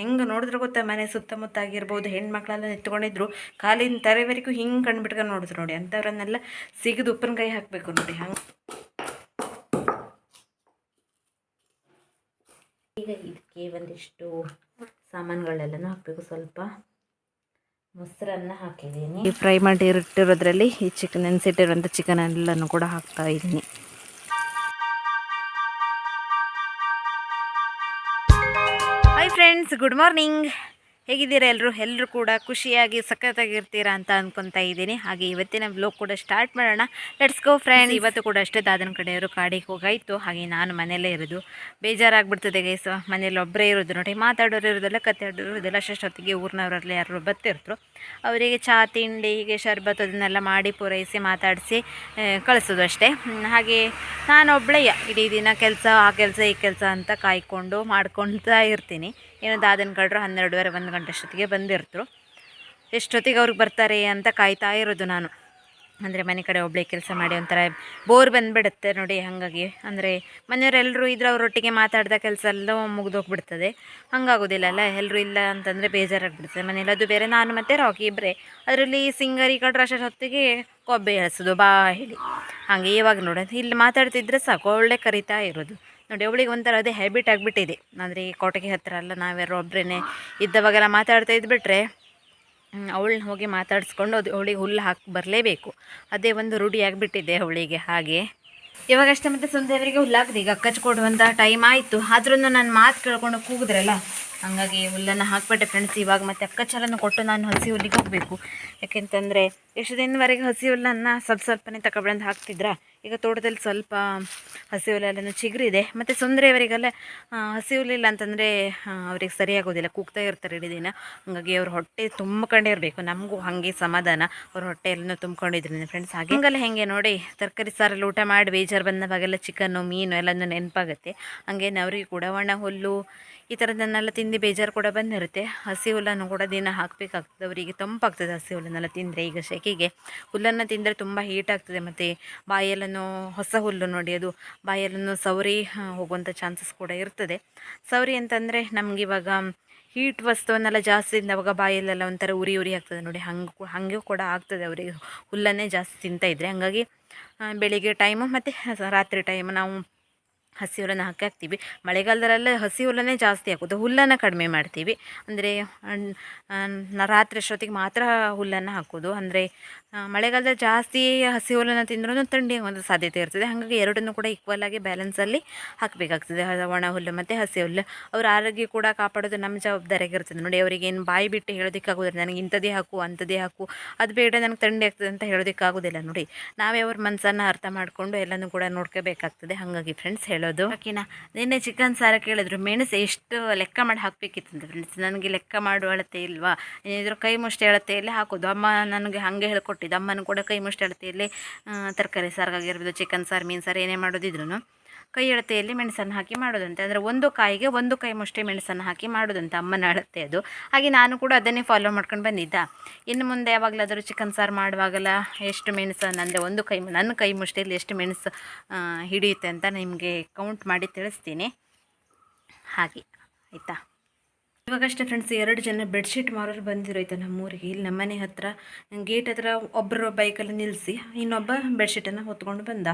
ಹೆಂಗೆ ನೋಡಿದ್ರೆ ಗೊತ್ತಾ ಮನೆ ಸುತ್ತಮುತ್ತ ಆಗಿರ್ಬೋದು ಹೆಣ್ಮಕ್ಳೆಲ್ಲ ನಿಂತ್ಕೊಂಡಿದ್ರು, ಕಾಲಿನ ತರೆವರೆಗೂ ಹಿಂಗೆ ಕಂಡುಬಿಟ್ಕೊಂಡು ನೋಡಿದ್ರು ನೋಡಿ, ಅಂಥವ್ರನ್ನೆಲ್ಲ ಸಿಗದು ಉಪ್ಪಿನಕಾಯಿ ಹಾಕಬೇಕು ನೋಡಿ, ಹಂಗೆ. ಈಗ ಇದಕ್ಕೆ ಒಂದಿಷ್ಟು ಸಾಮಾನುಗಳೆಲ್ಲನೂ ಹಾಕಬೇಕು, ಸ್ವಲ್ಪ ಮೊಸರನ್ನ ಹಾಕಿದ್ದೀನಿ. ಫ್ರೈ ಮಾಡಿ ಇಟ್ಟಿರೋದ್ರಲ್ಲಿ ಈ ಚಿಕನ್ ನೆನೆಸಿಟ್ಟಿರುವಂಥ ಚಿಕನ್ ಎಲ್ಲನೂ ಕೂಡ ಹಾಕ್ತಾ ಇದ್ದೀನಿ. Friends, good morning. ಹೇಗಿದ್ದೀರಾ ಎಲ್ಲರೂ ಎಲ್ಲರೂ ಕೂಡ ಖುಷಿಯಾಗಿ, ಸಖತ್ತಾಗಿರ್ತೀರಾ ಅಂತ ಅಂದ್ಕೊತಾ ಇದ್ದೀನಿ. ಹಾಗೆ ಇವತ್ತಿನ ಬ್ಲೋಗ್ ಕೂಡ ಸ್ಟಾರ್ಟ್ ಮಾಡೋಣ. ಲೆಟ್ಸ್ ಗೋ ಫ್ರೆಂಡ್ಸ್ ಇವತ್ತು ಕೂಡ ಅಷ್ಟೇ ದಾದನ ಕಡೆಯವರು ಕಾಡಿಗೆ ಹೋಗಾಯಿತು. ಹಾಗೆ ನಾನು ಮನೆಯಲ್ಲೇ ಇರೋದು. ಬೇಜಾರಾಗ್ಬಿಡ್ತದೆ ಗೈಸ್ ಮನೇಲಿ ಒಬ್ಬರೇ ಇರೋದು. ನೋಡಿ, ಮಾತಾಡೋರು ಇರೋದೆಲ್ಲ ಕತೆ ಆಡೋರು ಇರೋದೆಲ್ಲ, ಅಷ್ಟೊತ್ತಿಗೆ ಊರಿನವರಲ್ಲಿ ಯಾರು ಬರ್ತಿರ್ತರು ಅವರಿಗೆ ಚಹಾ ತಿಂಡಿ, ಹೀಗೆ ಶರ್ಬತ್ ಅದನ್ನೆಲ್ಲ ಮಾಡಿ ಪೂರೈಸಿ, ಮಾತಾಡಿಸಿ ಕಳಿಸೋದು ಅಷ್ಟೇ. ಹಾಗೆ ನಾನು ನಾನೊಬ್ಬಳೇ ಇಡೀ ದಿನ ಕೆಲಸ, ಆ ಕೆಲಸ, ಈ ಕೆಲಸ ಅಂತ ಕಾಯ್ಕೊಂಡು ಮಾಡ್ಕೊಳ್ತಾ ಇರ್ತೀನಿ. ಏನು ದಾದನ ಕಡ್ರು ಹನ್ನೆರಡುವರೆ, ಒಂದು ಗಂಟೆ ಅಷ್ಟೊತ್ತಿಗೆ ಬಂದಿರ್ತರು ಎಷ್ಟೊತ್ತಿಗೆ ಅವ್ರಿಗೆ ಬರ್ತಾರೆ ಅಂತ ಕಾಯ್ತಾ ಇರೋದು ನಾನು. ಅಂದರೆ ಮನೆ ಕಡೆ ಒಬ್ಬಳೇ ಕೆಲಸ ಮಾಡಿ ಒಂಥರ ಬೋರ್ ಬಂದುಬಿಡುತ್ತೆ ನೋಡಿ ಹಾಗಾಗಿ. ಅಂದರೆ ಮನೆಯವರೆಲ್ಲರೂ ಇದ್ರೆ ಅವರೊಟ್ಟಿಗೆ ಮಾತಾಡಿದ ಕೆಲಸ ಎಲ್ಲ ಮುಗಿದೋಗ್ಬಿಡ್ತದೆ. ಹಂಗಾಗೋದಿಲ್ಲ ಅಲ್ಲ ಎಲ್ಲರೂ ಇಲ್ಲ ಅಂತಂದರೆ ಬೇಜಾರಾಗ್ಬಿಡ್ತದೆ ಮನೇಲಿ. ಅದು ಬೇರೆ, ನಾನು ಮತ್ತು ರಾಕಿ ಇಬ್ಬರೇ ಅದರಲ್ಲಿ ಸಿಂಗರಿ ಕಡ್ರ ಅಷ್ಟೊತ್ತಿಗೆ ಕೊಬ್ಬೆ ಎಳ್ಸೋದು, ಬಾ ಹೇಳಿ. ಹಾಗೆ ಇವಾಗ ನೋಡೋದು ಇಲ್ಲಿ ಮಾತಾಡ್ತಿದ್ರೆ ಸಾಕು, ಒಳ್ಳೆ ಕರಿತಾ ಇರೋದು. ನೋಡಿ, ಅವಳಿಗೆ ಒಂಥರ ಅದೇ ಹ್ಯಾಬಿಟ್ ಆಗಿಬಿಟ್ಟಿದೆ. ಅಂದರೆ ಈ ಕೋಟೆಗೆ ಹತ್ತಿರ ಅಲ್ಲ ನಾವ್ಯಾರು ಒಬ್ಬರೇ ಇದ್ದವಾಗೆಲ್ಲ ಮಾತಾಡ್ತಾ ಇದ್ಬಿಟ್ರೆ ಅವಳನ್ನ ಹೋಗಿ ಮಾತಾಡಿಸ್ಕೊಂಡು ಅದು ಅವಳಿಗೆ ಹುಲ್ಲು ಹಾಕಿ ಬರಲೇಬೇಕು. ಅದೇ ಒಂದು ರೂಢಿ ಆಗಿಬಿಟ್ಟಿದೆ ಅವಳಿಗೆ ಹಾಗೆ. ಇವಾಗಷ್ಟೇ ಮತ್ತೆ ಸುಂದರವರಿಗೆ ಹುಲ್ಲಾಕ್ದೆ ಈಗ ಅಕ್ಕಚ್ಚ ಕೊಡುವಂಥ ಟೈಮ್ ಆಯಿತು. ಆದ್ರೂ ನಾನು ಮಾತು ಕೇಳ್ಕೊಂಡು ಕೂಗಿದ್ರಲ್ಲ, ಹಾಗಾಗಿ ಹುಲ್ಲನ್ನು ಹಾಕ್ಬಿಟ್ಟೆ ಫ್ರೆಂಡ್ಸ್ ಇವಾಗ ಮತ್ತೆ ಅಕ್ಕಚ್ಚಲನ್ನು ಕೊಟ್ಟು ನಾನು ಹಸಿ ಹುಲ್ಲಿಗೆ ಹೋಗಬೇಕು. ಯಾಕೆಂತಂದರೆ ಎಷ್ಟು ದಿನವರೆಗೆ ಹಸಿ ಹುಲ್ಲನ್ನು ಸ್ವಲ್ಪ ಸ್ವಲ್ಪನೇ ತಗೊಬಂದು ಹಾಕ್ತಿದ್ರ? ಈಗ ತೋಟದಲ್ಲಿ ಸ್ವಲ್ಪ ಹಸಿ ಹುಲ್ಲೆಲ್ಲ ಚಿಗುರಿದೆ. ಮತ್ತು ಸುಂದರಿಯವರಿಗೆಲ್ಲ ಹಸಿ ಹುಲ್ಲಿಲ್ಲ ಅಂತಂದರೆ ಅವ್ರಿಗೆ ಸರಿಯಾಗೋದಿಲ್ಲ. ಕೂಗ್ತಾ ಇರ್ತಾರೆ ಇಡೀ ದಿನ. ಹಾಗಾಗಿ ಅವ್ರ ಹೊಟ್ಟೆ ತುಂಬ್ಕೊಂಡಿರಬೇಕು ನಮಗೂ ಹಾಗೆ ಸಮಾಧಾನ. ಅವ್ರ ಹೊಟ್ಟೆ ಎಲ್ಲ ತುಂಬ್ಕೊಂಡಿದ್ರಿಂದ ಫ್ರೆಂಡ್ಸ್ ಹಾಗೆ. ಹಂಗಲ್ಲ ಹೇಗೆ ನೋಡಿ, ತರಕಾರಿ ಸಾರಲ್ಲಿ ಊಟ ಮಾಡಿ ಬೇಜಾರು ಬಂದವಾಗೆಲ್ಲ ಚಿಕನ್ನು, ಮೀನು ಎಲ್ಲನೂ ನೆನಪಾಗುತ್ತೆ. ಹಾಗೆ ಅವರಿಗೆ ಕೂಡ ಒಣ ಹುಲ್ಲು, ಈ ಥರದನ್ನೆಲ್ಲ ತಿಂದು ಬೇಜಾರು ಕೂಡ ಬಂದಿರುತ್ತೆ. ಹಸಿ ಹುಲ್ಲನ್ನು ಕೂಡ ದಿನ ಹಾಕಬೇಕಾಗ್ತದೆ. ಅವರಿಗೆ ತಂಪಾಗ್ತದೆ ಹಸಿ ಹುಲ್ಲನ್ನೆಲ್ಲ ತಿಂದರೆ ಈಗ ಸೆಕೆಗೆ ಹುಲ್ಲನ್ನು ತಿಂದರೆ ತುಂಬ ಹೀಟ್ ಆಗ್ತದೆ ಮತ್ತು ಬಾಯಲ್ಲೂ ಹೊಸ ಹುಲ್ಲು ನೋಡಿ ಅದು ಬಾಯಲ್ಲೂ ಸವರಿ ಆ, ಹೋಗುವಂಥ ಚಾನ್ಸಸ್ ಕೂಡ ಇರ್ತದೆ. ಸವರಿ ಅಂತಂದರೆ ನಮ್ಗೆ ಇವಾಗ ಹೀಟ್ ವಸ್ತುವನ್ನೆಲ್ಲ ಜಾಸ್ತಿ ತಿಂದವಾಗ ಬಾಯಲ್ಲೆಲ್ಲ ಒಂಥರ ಉರಿ ಉರಿ ಆಗ್ತದೆ ನೋಡಿ. ಹಂಗೆ ಹಾಗೆ ಕೂಡ ಆಗ್ತದೆ ಅವರಿಗೆ ಹುಲ್ಲನ್ನೇ ಜಾಸ್ತಿ ತಿಂತಾಯಿದ್ರೆ ಹಾಗಾಗಿ ಬೆಳಿಗ್ಗೆ ಟೈಮು ಮತ್ತು ರಾತ್ರಿ ಟೈಮು ನಾವು ಹಸಿ ಹುಲ್ಲನ್ನು ಹಾಕಿ ಹಾಕ್ತೀವಿ ಮಳೆಗಾಲದಲ್ಲೆಲ್ಲ ಹಸಿ ಹುಲ್ಲನ್ನೇ ಜಾಸ್ತಿ ಹಾಕೋದು, ಹುಲ್ಲನ್ನು ಕಡಿಮೆ ಮಾಡ್ತೀವಿ. ಅಂದರೆ ರಾತ್ರಿ ಅಷ್ಟೊತ್ತಿಗೆ ಮಾತ್ರ ಹುಲ್ಲನ್ನು ಹಾಕೋದು. ಅಂದರೆ ಮಳೆಗಾಲದಲ್ಲಿ ಜಾಸ್ತಿ ಹಸಿ ಹುಲ್ಲನ್ನು ತಿಂದ್ರೂ ಥಂಡಿ ಒಂದು ಸಾಧ್ಯತೆ ಇರ್ತದೆ. ಹಾಗಾಗಿ ಎರಡನ್ನೂ ಕೂಡ ಈಕ್ವಲ್ ಆಗಿ ಬ್ಯಾಲೆನ್ಸಲ್ಲಿ ಹಾಕಬೇಕಾಗ್ತದೆ. ಒಣ ಹುಲ್ಲು ಮತ್ತು ಹಸಿ ಹುಲ್ಲು. ಅವ್ರ ಆರೋಗ್ಯ ಕೂಡ ಕಾಪಾಡೋದು ನಮ್ಮ ಜವಾಬ್ದಾರಿಯಾಗಿರ್ತದೆ ನೋಡಿ, ಅವರಿಗೆ ಏನು ಬಾಯಿ ಬಿಟ್ಟು ಹೇಳೋದಕ್ಕಾಗೋದಿಲ್ಲ ನನಗೆ ಇಂಥದ್ದೇ ಹಾಕು ಅಂಥದೇ ಹಾಕು ಅದು ಬೇಡ, ನನಗೆ ಥಂಡಿ ಆಗ್ತದೆ ಅಂತ ಹೇಳೋದಕ್ಕಾಗೋದಿಲ್ಲ ನೋಡಿ, ನಾವೇ ಅವ್ರ ಮನಸ್ಸನ್ನು ಅರ್ಥ ಮಾಡಿಕೊಂಡು ಎಲ್ಲನೂ ಕೂಡ ನೋಡ್ಕೋಬೇಕಾಗ್ತದೆ. ಹಾಗಾಗಿ ಫ್ರೆಂಡ್ಸ್ ಹೇಳೋದು. ಓಕೆನಾ ನಿನ್ನೆ ಚಿಕನ್ ಸಾರ ಕೇಳಿದ್ರು. ಮೆಣಸು ಎಷ್ಟು ಲೆಕ್ಕ ಮಾಡಿ ಹಾಕಬೇಕಿತ್ತಂತ ಫ್ರೆಂಡ್ಸ್ ನನಗೆ ಲೆಕ್ಕ ಮಾಡುವ ಅಳತೆ ಇಲ್ವಾ? ಏನಿದ್ರು ಕೈ ಮುಷ್ಟಿ ಅಳತೆಯಲ್ಲಿ ಹಾಕೋದು. ಅಮ್ಮ ನನಗೆ ಹಾಗೆ ಹೇಳ್ಕೊಟ್ಟಿದ್ದು ಅಮ್ಮನೂ ಕೂಡ ಕೈ ಮುಷ್ಟಿ ಅಳತೆಯಲ್ಲಿ ತರಕಾರಿ ಸಾರಿಗಾಗಿರ್ಬೋದು ಚಿಕನ್ ಸಾರು, ಮೀನು ಸಾರು ಏನೇ ಮಾಡೋದಿದ್ರು ಕೈ ಅಳತೆಯಲ್ಲಿ ಮೆಣಸನ್ನು ಹಾಕಿ ಮಾಡೋದಂತೆ. ಅಂದರೆ ಒಂದು ಕಾಯಿಗೆ ಒಂದು ಕೈ ಮುಷ್ಟಿ ಮೆಣಸನ್ನು ಹಾಕಿ ಮಾಡೋದಂತೆ ಅಮ್ಮನ ಅಳತೆ ಅದು. ಹಾಗೆ ನಾನು ಕೂಡ ಅದನ್ನೇ ಫಾಲೋ ಮಾಡ್ಕೊಂಡು ಬಂದಿದ್ದ. ಇನ್ನು ಮುಂದೆ ಯಾವಾಗಲಾದರೂ ಚಿಕನ್ ಸಾರು ಮಾಡುವಾಗಲ್ಲ ಎಷ್ಟು ಮೆಣಸನ್ನು, ಅಂದರೆ ಒಂದು ಕೈ, ನನ್ನ ಕೈ ಮುಷ್ಟಿಯಲ್ಲಿ ಎಷ್ಟು ಮೆಣಸು ಹಿಡಿಯುತ್ತೆ ಅಂತ ನಿಮಗೆ ಕೌಂಟ್ ಮಾಡಿ ತಿಳಿಸ್ತೀನಿ. ಹಾಗೆ, ಆಯಿತಾ? ಇವಾಗಷ್ಟೇ ಫ್ರೆಂಡ್ಸ್ ಎರಡು ಜನ ಬೆಡ್ಶೀಟ್ ಮಾರೋರು ಬಂದಿರೋಯ್ತು ನಮ್ಮೂರಿಗೆ. ಇಲ್ಲಿ ನಮ್ಮನೆ ಹತ್ರ ಗೇಟ್ ಹತ್ರ ಒಬ್ಬರು ಬೈಕಲ್ಲಿ ನಿಲ್ಲಿಸಿ ಇನ್ನೊಬ್ಬ ಬೆಡ್ಶೀಟನ್ನು ಹೊತ್ಕೊಂಡು ಬಂದ.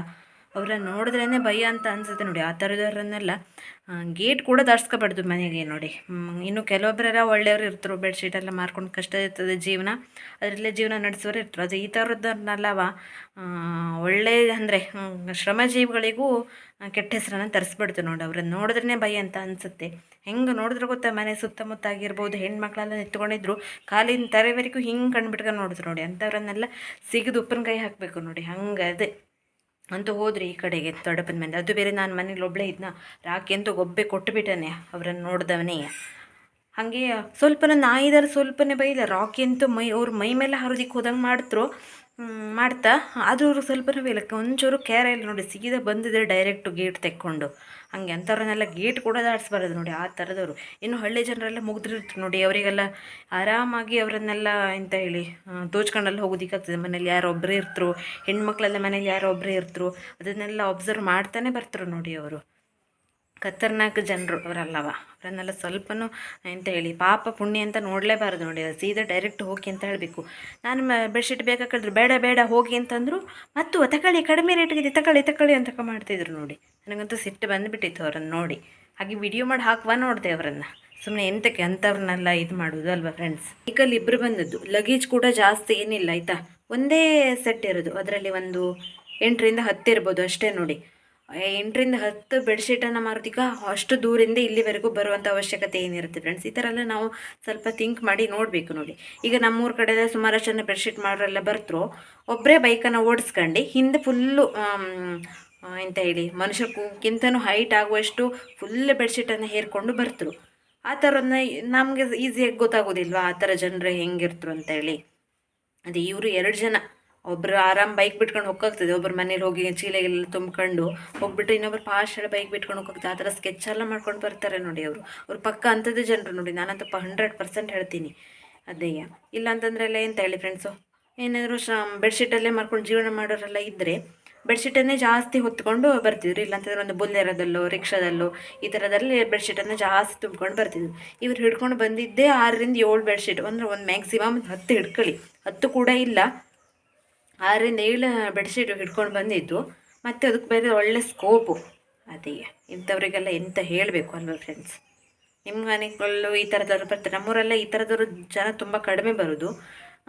ಅವ್ರನ್ನ ನೋಡಿದ್ರೇ ಭಯ ಅಂತ ಅನ್ಸುತ್ತೆ ನೋಡಿ, ಆ ಥರದವ್ರನ್ನೆಲ್ಲ ಗೇಟ್ ಕೂಡ ದಾಟ್ಸ್ಕೋಬಾರ್ದು ಮನೆಗೆ ನೋಡಿ. ಇನ್ನು ಕೆಲವೊಬ್ಬರೆಲ್ಲ ಒಳ್ಳೆಯವರು ಇರ್ತರು ಬೆಡ್ಶೀಟ್ ಎಲ್ಲ ಮಾರ್ಕೊಂಡು ಕಷ್ಟ ಇರ್ತದೆ ಜೀವನ, ಅದರಲ್ಲೇ ಜೀವನ ನಡೆಸೋರು ಇರ್ತಾರೆ. ಅದು ಈ ಥರದ್ದನ್ನೆಲ್ಲವ ಒಳ್ಳೆ ಅಂದರೆ ಶ್ರಮಜೀವಿಗಳಿಗೂ ಜೀವಿಗಳಿಗೂ ಕೆಟ್ಟ ಹೆಸರನ್ನು ತರಿಸ್ಬಿಡ್ತು ನೋಡಿ. ಅವ್ರನ್ನ ನೋಡಿದ್ರೇ ಭಯ ಅಂತ ಅನಿಸುತ್ತೆ. ಹೆಂಗೆ ನೋಡಿದ್ರೆ ಗೊತ್ತಾ, ಮನೆ ಸುತ್ತಮುತ್ತ ಆಗಿರ್ಬೋದು ಹೆಣ್ಮಕ್ಳೆಲ್ಲ ನಿಂತ್ಕೊಂಡಿದ್ರು, ಕಾಲಿನ ತರೆವರೆಗೂ ಹಿಂಗೆ ಕಂಡುಬಿಟ್ಕೊಂಡು ನೋಡಿದ್ರು ನೋಡಿ. ಅಂಥವ್ರನ್ನೆಲ್ಲ ಸಿಗದು ಉಪ್ಪಿನಕಾಯಿ ಹಾಕಬೇಕು ನೋಡಿ. ಹಂಗೆ ಅದೇ ಅಂತೂ ಹೋದ್ರಿ ಈ ಕಡೆಗೆ ದೊಡ್ಡಪ್ಪನ ಮೇಲೆ ಅದು ಬೇರೆ ನಾನು ಮನೇಲಿ ಒಬ್ಬಳೇ ಇದ್ನ ರಾಕಿ ಅಂತೂ ಗೊಬ್ಬೆ ಕೊಟ್ಟುಬಿಟ್ಟನೆ ಅವರನ್ನು ನೋಡಿದವನೇ. ಹಾಗೆ ಸ್ವಲ್ಪನ ನಾಯಿದಾರ ಸ್ವಲ್ಪನೇ ಬೈಲ ರಾಕಿ ಅಂತೂ ಮೈ ಅವ್ರ ಮೈ ಮೇಲೆ ಹರಿದಿಕ್ಕೆ ಹೋದಂಗೆ ಮಾಡ್ತರು. ಹ್ಮ್, ಮಾಡ್ತಾ? ಆದರೂ ಸ್ವಲ್ಪ ಬೈಲಕ್ಕೆ ಒಂಚೂರು ಕೇರ ಇಲ್ಲ ನೋಡಿ, ಸೀದಾ ಬಂದಿದ್ರೆ ಡೈರೆಕ್ಟು ಗೇಟ್ ತೆಕ್ಕೊಂಡು. ಹಂಗೆ ಅಂಥವ್ರನ್ನೆಲ್ಲ ಗೇಟ್ ಕೂಡ ದಾಟಿಸ್ಬಾರ್ದು ನೋಡಿ, ಆ ಥರದವರು ಇನ್ನು ಹಳ್ಳಿ ಜನರೆಲ್ಲ ಮುಗ್ದಿರ್ತಾರೆ ನೋಡಿ, ಅವರಿಗೆಲ್ಲ ಆರಾಮಾಗಿ ಅವರನ್ನೆಲ್ಲ ಎಂತ ಹೇಳಿ ದೋಚ್ಕೊಂಡೆಲ್ಲ ಹೋಗೋದಿಕ್ಕಾಗ್ತದೆ ಮನೇಲಿ ಯಾರೊಬ್ಬರೇ ಇರ್ತರು, ಹೆಣ್ಮಕ್ಳೆಲ್ಲ ಮನೇಲಿ ಯಾರೊಬ್ಬರೇ ಇರ್ತರು, ಅದನ್ನೆಲ್ಲ ಅಬ್ಸರ್ವ್ ಮಾಡ್ತಾನೆ ಬರ್ತಾರೆ ನೋಡಿ ಅವರು. ಖತರ್ನಾಕ್ ಜನರು ಅವರಲ್ಲವ. ಅವರನ್ನೆಲ್ಲ ಸ್ವಲ್ಪನೂ ಎಂತ ಹೇಳಿ, ಪಾಪ ಪುಣ್ಯ ಅಂತ ನೋಡಲೇಬಾರ್ದು ನೋಡಿ ಸೀದಾ ಡೈರೆಕ್ಟ್ ಹೋಗಿ ಅಂತ ಹೇಳಬೇಕು. ನಾನು ಬೆಡ್ಶೀಟ್ ಬೇಕಾಕಿದ್ರು ಬೇಡ ಬೇಡ, ಹೋಗಿ ಅಂತಂದರು, ಮತ್ತು ತಗೊಳ್ಳಿ, ಕಡಿಮೆ ರೇಟ್ಗಿದೆ ತಕಳಿ ತಗೊಳ್ಳಿ ಅಂತ ಮಾಡ್ತಿದ್ರು ನೋಡಿ. ನನಗಂತೂ ಸಿಟ್ಟು ಬಂದುಬಿಟ್ಟಿತ್ತು ಅವರನ್ನು ನೋಡಿ. ಹಾಗೆ ವಿಡಿಯೋ ಮಾಡಿ ಹಾಕುವ ನೋಡಿದೆ ಅವರನ್ನು. ಸುಮ್ಮನೆ ಎಂತಕ್ಕೆ ಅಂಥವ್ರನ್ನೆಲ್ಲ ಇದು ಮಾಡೋದು ಅಲ್ವಾ ಫ್ರೆಂಡ್ಸ್ ಈಗಲ್ಲಿ ಇಬ್ಬರು ಬಂದದ್ದು. ಲಗೇಜ್ ಕೂಡ ಜಾಸ್ತಿ ಏನಿಲ್ಲ, ಆಯಿತಾ? ಒಂದೇ ಸೆಟ್ ಇರೋದು. ಅದರಲ್ಲಿ ಒಂದು ಎಂಟರಿಂದ ಹತ್ತು ಇರ್ಬೋದು ಅಷ್ಟೇ ನೋಡಿ. ಎಂಟರಿಂದ ಹತ್ತು ಬೆಡ್ಶೀಟನ್ನು ಮಾರೋದೀಗ ಅಷ್ಟು ದೂರಿಂದ ಇಲ್ಲಿವರೆಗೂ ಬರುವಂಥ ಅವಶ್ಯಕತೆ ಏನಿರುತ್ತೆ ಫ್ರೆಂಡ್ಸ್ ಈ ಥರ ಎಲ್ಲ ನಾವು ಸ್ವಲ್ಪ ಥಿಂಕ್ ಮಾಡಿ ನೋಡಬೇಕು ನೋಡಿ. ಈಗ ನಮ್ಮೂರ ಕಡೆ ಸುಮಾರಷ್ಟು ಜನ ಬೆಡ್ಶೀಟ್ ಮಾಡೋರೆಲ್ಲ ಬರ್ತರು. ಒಬ್ಬರೇ ಬೈಕನ್ನು ಓಡಿಸ್ಕೊಂಡು ಹಿಂದೆ ಫುಲ್ಲು ಎಂತ ಹೇಳಿ ಮನುಷ್ಯಕ್ಕಿಂತನೂ ಹೈಟ್ ಆಗುವಷ್ಟು ಫುಲ್ ಬೆಡ್ಶೀಟನ್ನು ಹೇರ್ಕೊಂಡು ಬರ್ತರು. ಆ ಥರನ ನಮಗೆ ಈಸಿಯಾಗಿ ಗೊತ್ತಾಗೋದಿಲ್ವಾ? ಆ ಥರ ಜನರು ಹೆಂಗಿರ್ತರು ಅಂತೇಳಿ ಅದೇ ಇವರು ಎರಡು ಜನ. ಒಬ್ರು ಆರಾಮ್ ಬೈಕ್ ಬಿಟ್ಕೊಂಡು ಹೋಗ್ತದೆ ಒಬ್ರು ಮನೇಲಿ ಹೋಗಿ ಚೀಲೆಗೆಲ್ಲ ತುಂಬ್ಕೊಂಡು ಹೋಗ್ಬಿಟ್ಟು ಇನ್ನೊಬ್ರು ಫಾಸ್ಟ್ ಬೈಕ್ ಬಿಟ್ಕೊಂಡು ಹೋಗ್ತದೆ ಆ ಥರ ಸ್ಕೆಚ್ ಎಲ್ಲ ಮಾಡ್ಕೊಂಡು ಬರ್ತಾರೆ ನೋಡಿ ಅವರು. ಅವ್ರು ಪಕ್ಕ ಅಂಥದ್ದು ಜನರು ನೋಡಿ. ನಾನಂತೂ ಹಂಡ್ರೆಡ್ ಪರ್ಸೆಂಟ್ ಹೇಳ್ತೀನಿ. ಅದೇಯ. ಇಲ್ಲ ಅಂತಂದ್ರೆ ಎಲ್ಲ ಎಂತ ಹೇಳಿ ಫ್ರೆಂಡ್ಸು ಏನಾದರೂ ಶ ಬೆಡ್ಶೀಟಲ್ಲೇ ಮಾಡ್ಕೊಂಡು ಜೀವನ ಮಾಡೋರೆಲ್ಲ ಇದ್ದರೆ ಬೆಡ್ಶೀಟನ್ನೇ ಜಾಸ್ತಿ ಹೊತ್ಕೊಂಡು ಬರ್ತಿದ್ರು. ಇಲ್ಲಾಂತಂದ್ರೆ ಒಂದು ಬುಲ್ಲೆರದಲ್ಲೋ, ರಿಕ್ಷಾದಲ್ಲೋ, ಈ ಥರದಲ್ಲಿ ಬೆಡ್ಶೀಟನ್ನು ಜಾಸ್ತಿ ತುಂಬ್ಕೊಂಡು ಬರ್ತಿದ್ರು. ಇವ್ರು ಹಿಡ್ಕೊಂಡು ಬಂದಿದ್ದೇ ಆರರಿಂದ ಏಳು ಬೆಡ್ಶೀಟ್ ಅಂದರೆ ಒಂದು ಮ್ಯಾಕ್ಸಿಮಮ್ ಹತ್ತು ಹಿಡ್ಕೊಳ್ಳಿ ಹತ್ತು ಕೂಡ ಇಲ್ಲ. ಆರರಿಂದ ಏಳು ಬೆಡ್ಶೀಟ್ ಹಿಡ್ಕೊಂಡು ಬಂದಿದ್ದು. ಮತ್ತು ಅದಕ್ಕೆ ಬೇರೆ ಒಳ್ಳೆ ಸ್ಕೋಪು ಅದೇ, ಇಂಥವರಿಗೆಲ್ಲ ಎಂತ ಹೇಳಬೇಕು ಅಲ್ವಾ ಫ್ರೆಂಡ್ಸ್ ನಿಮ್ಮ ಮನೆಗಳು ಈ ಥರದವ್ರು ಬರ್ತಾರೆ. ನಮ್ಮೂರೆಲ್ಲ ಈ ಥರದವರು ಜನ ತುಂಬ ಕಡಿಮೆ ಬರೋದು.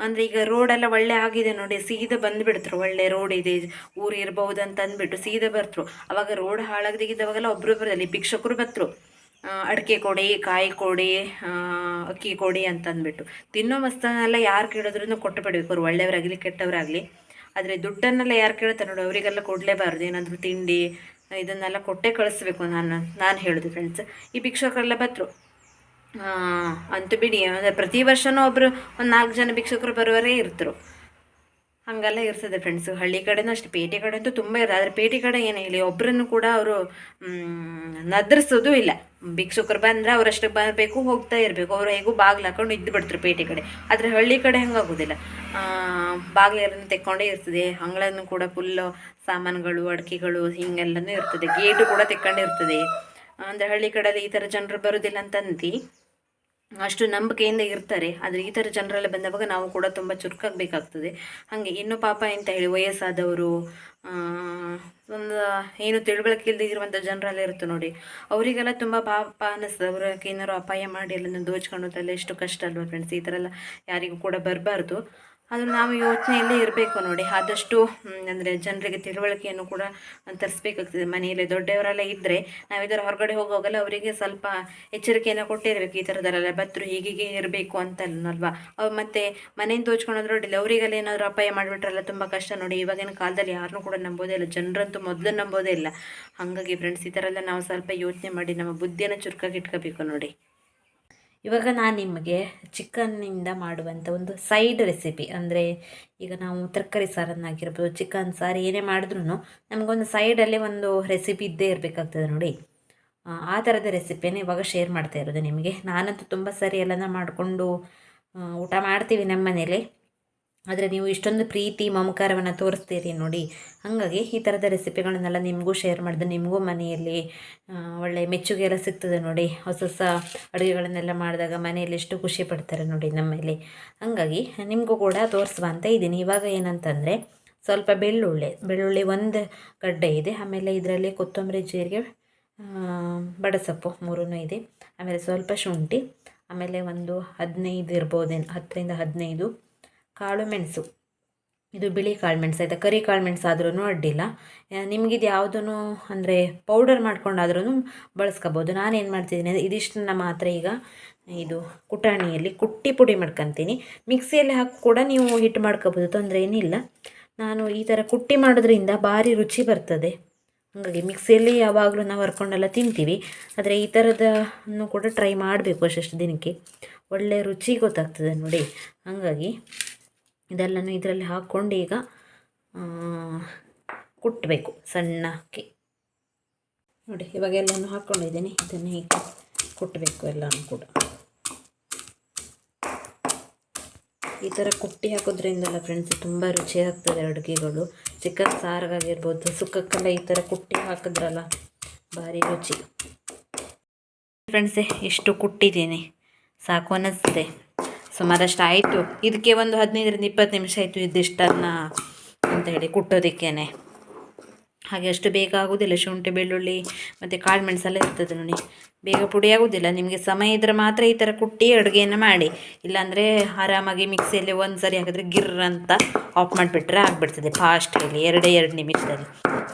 ಅಂದರೆ ಈಗ ರೋಡೆಲ್ಲ ಒಳ್ಳೆ ಆಗಿದೆ ನೋಡಿ, ಸೀದಾ ಬಂದುಬಿಡ್ತರು. ಒಳ್ಳೆ ರೋಡ್ ಇದೆ, ಊರು ಇರಬಹುದು ಅಂತ ಅಂದ್ಬಿಟ್ಟು ಸೀದಾ ಬರ್ತರು. ಅವಾಗ ರೋಡ್ ಹಾಳಾಗದಿಗಿದ್ದವಾಗೆಲ್ಲ ಒಬ್ಬರು ಬರಲಿ ಭಿಕ್ಷಕರು ಬರ್ತರು. ಅಡಿಕೆ ಕೊಡಿ, ಕಾಯಿ ಕೊಡಿ ಅಕ್ಕಿ ಕೊಡಿ ಅಂತಂದ್ಬಿಟ್ಟು. ತಿನ್ನೋ ವಸ್ತುನೆಲ್ಲ ಯಾರು ಕೇಳಿದ್ರೂ ಕೊಟ್ಟು ಬಿಡಬೇಕು. ಅವ್ರು ಒಳ್ಳೆಯವರಾಗಲಿ, ಕೆಟ್ಟವರಾಗಲಿ. ಆದರೆ ದುಡ್ಡನ್ನೆಲ್ಲ ಯಾರು ಕೇಳ್ತಾರೆ ನೋಡಿ, ಅವರಿಗೆಲ್ಲ ಕೊಡಲೇಬಾರ್ದು. ಏನಾದರೂ ತಿಂಡಿ, ಇದನ್ನೆಲ್ಲ ಕೊಟ್ಟೆ ಕಳಿಸ್ಬೇಕು ನಾನು ನಾನು ಹೇಳೋದು ಫ್ರೆಂಡ್ಸ್ ಈ ಭಿಕ್ಷಕರೆಲ್ಲ ಬತ್ತರು ಅಂತೂ ಬಿಡಿ, ಅಂದರೆ ಪ್ರತಿ ವರ್ಷವೂ ಒಬ್ಬರು ಒಂದು ನಾಲ್ಕು ಜನ ಭಿಕ್ಷಕರು ಬರೋರೇ ಇರ್ತರು. ಹಾಗೆಲ್ಲ ಇರ್ತದೆ ಫ್ರೆಂಡ್ಸು ಹಳ್ಳಿ ಕಡೆನೂ ಅಷ್ಟು, ಪೇಟೆ ಕಡೆ ಅಂತೂ ತುಂಬ ಇರ್ತದೆ. ಆದರೆ ಪೇಟೆ ಕಡೆ ಏನು ಹೇಳಿ ಒಬ್ಬರನ್ನು ಕೂಡ ಅವರು ನದ್ರಿಸೋದು ಇಲ್ಲ. ಭಿಕ್ಷುಕರು ಬಂದರೆ ಅವರಷ್ಟು ಬರಬೇಕು, ಹೋಗ್ತಾ ಇರಬೇಕು. ಅವರು ಹೇಗೂ ಬಾಗಿಲು ಹಾಕೊಂಡು ಇದ್ದು ಬಿಡ್ತಾರೆ ಪೇಟೆ ಕಡೆ. ಆದರೆ ಹಳ್ಳಿ ಕಡೆ ಹಂಗಾಗೋದಿಲ್ಲ. ಬಾಗಿಲನ್ನು ತೆಕ್ಕೊಂಡೇ ಇರ್ತದೆ. ಅಂಗಳನ್ನು ಕೂಡ ಫುಲ್ಲು ಸಾಮಾನುಗಳು, ಅಡಿಕೆಗಳು ಹಿಂಗೆಲ್ಲನೂ ಇರ್ತದೆ. ಗೇಟು ಕೂಡ ತೆಕ್ಕೊಂಡಿರ್ತದೆ. ಅಂದರೆ ಹಳ್ಳಿ ಕಡೆಯಲ್ಲಿ ಈ ಥರ ಜನರು ಬರೋದಿಲ್ಲ ಅಂತಂದು ಅಷ್ಟು ನಂಬಿಕೆಯಿಂದ ಇರ್ತಾರೆ. ಆದರೆ ಈ ಥರ ಜನರೆಲ್ಲ ಬಂದವಾಗ ನಾವು ಕೂಡ ತುಂಬ ಚುರುಕಾಗಬೇಕಾಗ್ತದೆ. ಹಾಗೆ ಇನ್ನು ಪಾಪ ಅಂತ ಹೇಳಿ, ವಯಸ್ಸಾದವರು ಒಂದು ಏನು ತಿಳುವಳಿಕೆ ಇಲ್ಲದಿರುವಂಥ ಜನರೆಲ್ಲ ಇರುತ್ತೆ ನೋಡಿ. ಅವರಿಗೆಲ್ಲ ತುಂಬ ಪಾಪ ಅನ್ನಿಸ್ತದೆ ಅವ್ರಿಗೆ ಏನಾರು ಅಪಾಯ ಮಾಡಿ ಎಲ್ಲ ದೋಚ್ಕೊಂಡು ಎಷ್ಟು ಕಷ್ಟ ಅಲ್ವಾ ಫ್ರೆಂಡ್ಸ್ ಈ ಥರ ಎಲ್ಲ ಯಾರಿಗೂ ಕೂಡ ಬರಬಾರ್ದು. ಅದು ನಾವು ಯೋಚನೆಯಲ್ಲೇ ಇರಬೇಕು ನೋಡಿ. ಆದಷ್ಟು ಅಂದರೆ ಜನರಿಗೆ ತಿಳುವಳಿಕೆಯನ್ನು ಕೂಡ ತರಿಸ್ಬೇಕಾಗ್ತದೆ ಮನೆಯಲ್ಲಿ. ದೊಡ್ಡವರೆಲ್ಲ ಇದ್ದರೆ ನಾವು ಇದರ ಹೊರಗಡೆ ಹೋಗುವಾಗಲ್ಲ ಅವರಿಗೆ ಸ್ವಲ್ಪ ಎಚ್ಚರಿಕೆಯನ್ನು ಕೊಟ್ಟಿರಬೇಕು. ಈ ಥರದಲ್ಲೆಲ್ಲ ಬತ್ತರು ಹೀಗೆ ಇರಬೇಕು ಅಂತಲ್ವಾ ಅವ್ರು ಮತ್ತೆ ಮನೆಯಿಂದ ತೋಚ್ಕೊಂಡ್ರೆ ಅಡ್ಡಿಲ್ಲ ಅವರಿಗೆಲ್ಲ ಏನಾದರೂ ಅಪಾಯ ಮಾಡಿಬಿಟ್ರಲ್ಲ ತುಂಬ ಕಷ್ಟ ನೋಡಿ. ಇವಾಗಿನ ಕಾಲದಲ್ಲಿ ಯಾರನ್ನೂ ಕೂಡ ನಂಬೋದೇ ಇಲ್ಲ. ಜನರಂತೂ ಮೊದಲು ನಂಬೋದೇ ಇಲ್ಲ. ಹಾಗಾಗಿ ಫ್ರೆಂಡ್ಸ್ ಈ ಥರ ಎಲ್ಲ ನಾವು ಸ್ವಲ್ಪ ಯೋಚನೆ ಮಾಡಿ, ನಮ್ಮ ಬುದ್ಧಿಯನ್ನು ಚುರುಕಾಗಿ ಇಟ್ಕೋಬೇಕು ನೋಡಿ. ಇವಾಗ ನಾನು ನಿಮಗೆ ಚಿಕನ್ನಿಂದ ಮಾಡುವಂಥ ಒಂದು ಸೈಡ್ ರೆಸಿಪಿ ಅಂದರೆ ಈಗ ನಾವು ತರಕಾರಿ ಸಾರನ್ನಾಗಿರ್ಬೋದು, ಚಿಕನ್ ಸಾರು ಏನೇ ಮಾಡಿದ್ರೂ ನಮಗೊಂದು ಸೈಡಲ್ಲಿ ಒಂದು ರೆಸಿಪಿ ಇದ್ದೇ ಇರಬೇಕಾಗ್ತದೆ ನೋಡಿ. ಆ ಥರದ ರೆಸಿಪಿಯನ್ನು ಇವಾಗ ಶೇರ್ ಮಾಡ್ತಾ ಇರೋದು ನಿಮಗೆ. ನಾನಂತೂ ತುಂಬ ಸರಿ ಎಲ್ಲನ ಮಾಡಿಕೊಂಡು ಊಟ ಮಾಡ್ತೀವಿ ನಮ್ಮ ಮನೇಲಿ ಆದರೆ ನೀವು ಇಷ್ಟೊಂದು ಪ್ರೀತಿ ಮಮಕಾರವನ್ನು ತೋರಿಸ್ತೀರಿ ನೋಡಿ. ಹಾಗಾಗಿ ಈ ಥರದ ರೆಸಿಪಿಗಳನ್ನೆಲ್ಲ ನಿಮಗೂ ಶೇರ್ ಮಾಡಿದೆ. ನಿಮಗೂ ಮನೆಯಲ್ಲಿ ಒಳ್ಳೆ ಮೆಚ್ಚುಗೆ ಎಲ್ಲ ಸಿಗ್ತದೆ ನೋಡಿ. ಹೊಸ ಹೊಸ ಅಡುಗೆಗಳನ್ನೆಲ್ಲ ಮಾಡಿದಾಗ ಮನೆಯಲ್ಲಿ ಎಷ್ಟು ಖುಷಿ ಪಡ್ತಾರೆ ನೋಡಿ ನಮ್ಮಲ್ಲಿ. ಹಾಗಾಗಿ ನಿಮಗೂ ಕೂಡ ತೋರಿಸುವ ಅಂತ ಇದ್ದೀನಿ. ಇವಾಗ ಏನಂತಂದರೆ ಸ್ವಲ್ಪ ಬೆಳ್ಳುಳ್ಳಿ ಬೆಳ್ಳುಳ್ಳಿ ಒಂದು ಗಡ್ಡೆ ಇದೆ. ಆಮೇಲೆ ಇದರಲ್ಲಿ ಕೊತ್ತಂಬರಿ ಜೀರಿಗೆ ಬಡಸೊಪ್ಪು ಮೂರೂ ಇದೆ. ಆಮೇಲೆ ಸ್ವಲ್ಪ ಶುಂಠಿ, ಆಮೇಲೆ ಒಂದು ಹದಿನೈದು ಇರ್ಬೋದೇನು, ಹತ್ತರಿಂದ ಹದಿನೈದು ಕಾಳು ಮೆಣಸು. ಇದು ಬಿಳಿ ಕಾಳು ಮೆಣಸು, ಆಯಿತಾ? ಕರಿ ಕಾಳು ಮೆಣಸು ಆದ್ರೂ ಅಡ್ಡಿಲ್ಲ. ನಿಮಗಿದು ಯಾವುದೂ ಅಂದರೆ ಪೌಡರ್ ಮಾಡ್ಕೊಂಡಾದ್ರೂ ಬಳಸ್ಕೋಬೋದು. ನಾನೇನು ಮಾಡ್ತಿದ್ದೀನಿ ಅಂದರೆ ಇದಿಷ್ಟನ್ನ ಮಾತ್ರ ಈಗ ಇದು ಕುಟಾಣಿಯಲ್ಲಿ ಕುಟ್ಟಿ ಪುಡಿ ಮಾಡ್ಕೊತೀನಿ. ಮಿಕ್ಸಿಯಲ್ಲಿ ಹಾಕಿ ಕೂಡ ನೀವು ಹಿಟ್ಟು ಮಾಡ್ಕೋಬೋದು, ತೊಂದರೆ ಏನಿಲ್ಲ. ನಾನು ಈ ಥರ ಕುಟ್ಟಿ ಮಾಡೋದ್ರಿಂದ ಭಾರಿ ರುಚಿ ಬರ್ತದೆ. ಹಾಗಾಗಿ ಮಿಕ್ಸಿಯಲ್ಲಿ ಯಾವಾಗಲೂ ನಾವು ಹರ್ಕೊಂಡೆಲ್ಲ ತಿಂತೀವಿ. ಆದರೆ ಈ ಥರದನ್ನು ಕೂಡ ಟ್ರೈ ಮಾಡಬೇಕು ಅಷ್ಟು ದಿನಕ್ಕೆ. ಒಳ್ಳೆಯ ರುಚಿ ಗೊತ್ತಾಗ್ತದೆ ನೋಡಿ. ಹಾಗಾಗಿ ಇದೆಲ್ಲನೂ ಇದರಲ್ಲಿ ಹಾಕ್ಕೊಂಡು ಈಗ ಕುಟ್ಟಬೇಕು ಸಣ್ಣಕ್ಕೆ. ನೋಡಿ, ಇವಾಗ ಎಲ್ಲನೂ ಹಾಕ್ಕೊಂಡಿದ್ದೀನಿ. ಇದನ್ನು ಹೀಗೆ ಕುಟ್ಟಬೇಕು ಎಲ್ಲನೂ ಕೂಡ. ಈ ಥರ ಕುಟ್ಟಿ ಹಾಕೋದ್ರಿಂದಲ್ಲ ಫ್ರೆಂಡ್ಸ್ ತುಂಬ ರುಚಿ ಆಗ್ತದೆ ಅಡುಗೆಗಳು. ಚಿಕನ್ ಸಾರಿಗಾಗಿರ್ಬೋದು, ಸುಕ್ಕಕ್ಕೆಲ್ಲ ಈ ಥರ ಕುಟ್ಟಿ ಹಾಕಿದ್ರಲ್ಲ, ಭಾರಿ ರುಚಿ. ಫ್ರೆಂಡ್ಸೇ ಎಷ್ಟು ಕುಟ್ಟಿದ್ದೀನಿ. ಸಾಕು ಅನ್ನಿಸ್ತೆ ಸುಮಾರಷ್ಟು ಆಯಿತು. ಇದಕ್ಕೆ ಒಂದು ಹದಿನೈದರಿಂದ ಇಪ್ಪತ್ತು ನಿಮಿಷ ಆಯಿತು ಇದಿಷ್ಟನ್ನು ಅಂತ ಹೇಳಿ ಕುಟ್ಟೋದಕ್ಕೇನೆ. ಹಾಗೆ ಅಷ್ಟು ಬೇಗ ಆಗೋದಿಲ್ಲ ಶುಂಠಿ, ಬೆಳ್ಳುಳ್ಳಿ ಮತ್ತು ಕಾಳು ಮೆಣಸೆಲ್ಲ ಇರ್ತದೆ ನೋಡಿ. ಬೇಗ ಪುಡಿ ಆಗೋದಿಲ್ಲ. ನಿಮಗೆ ಸಮಯ ಇದ್ದರೆ ಮಾತ್ರ ಈ ಥರ ಕುಟ್ಟಿ ಅಡುಗೆಯನ್ನು ಮಾಡಿ. ಇಲ್ಲಾಂದರೆ ಆರಾಮಾಗಿ ಮಿಕ್ಸಿಯಲ್ಲಿ ಒಂದು ಸರಿ ಹಾಕಿದ್ರೆ ಗಿರ್ರ್ ಅಂತ ಆಫ್ ಮಾಡಿಬಿಟ್ರೆ ಆಗಿಬಿಡ್ತದೆ ಫಾಸ್ಟಲ್ಲಿ ಎರಡೇ ಎರಡು ನಿಮಿಷದಲ್ಲಿ.